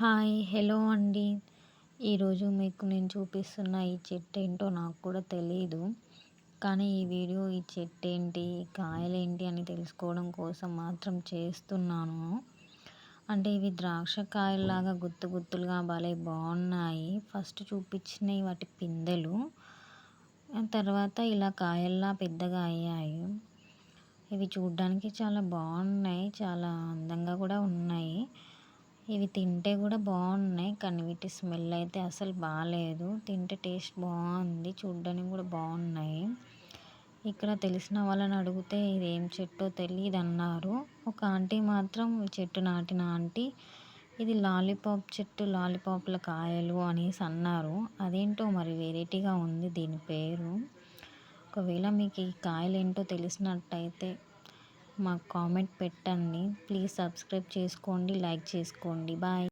Hi hello అండి. ఈరోజు మీకు నేను చూపిస్తున్న ఈ చెట్టు ఏంటో నాకు కూడా తెలియదు కానీ ఈ వీడియో ఈ చెట్టు ఏంటి కాయలేంటి అని తెలుసుకోవడం కోసం మాత్రం చేస్తున్నాను. అంటే ఇవి ద్రాక్ష కాయల్లాగా గుత్తు గుత్తులుగా భలే బాగున్నాయి. ఫస్ట్ చూపించినవి వాటి పిందెలు. తర్వాత ఇలా కాయల్లా పెద్దగా అయ్యాయి. ఇవి చూడ్డానికి చాలా బాగున్నాయి చాలా అందంగా కూడా ఉన్నాయి. ఇవి తింటే కూడా బాగున్నాయి. కానీ వీటి స్మెల్ అయితే అసలు బాగాలేదు తింటే టేస్ట్ బాగుంది. చూడ్డానికి కూడా బాగున్నాయి. ఇక్కడ తెలిసిన వాళ్ళని అడిగితే ఇది ఏం చెట్టో తెలియదు అన్నారు ఒక ఆంటీ మాత్రం చెట్టు నాటిన ఆంటీ ఇది లాలీపాప్ చెట్టు లాలీపాప్ల కాయలు అనేసి అన్నారు. అదేంటో మరి వెరైటీగా ఉంది దీని పేరు. ఒకవేళ మీకు ఈ కాయలు ఏంటో తెలిసినట్టయితే మాకు కామెంట్ పెట్టండి. ప్లీజ్ సబ్స్క్రైబ్ చేసుకోండి లైక్ చేసుకోండి. బాయ్.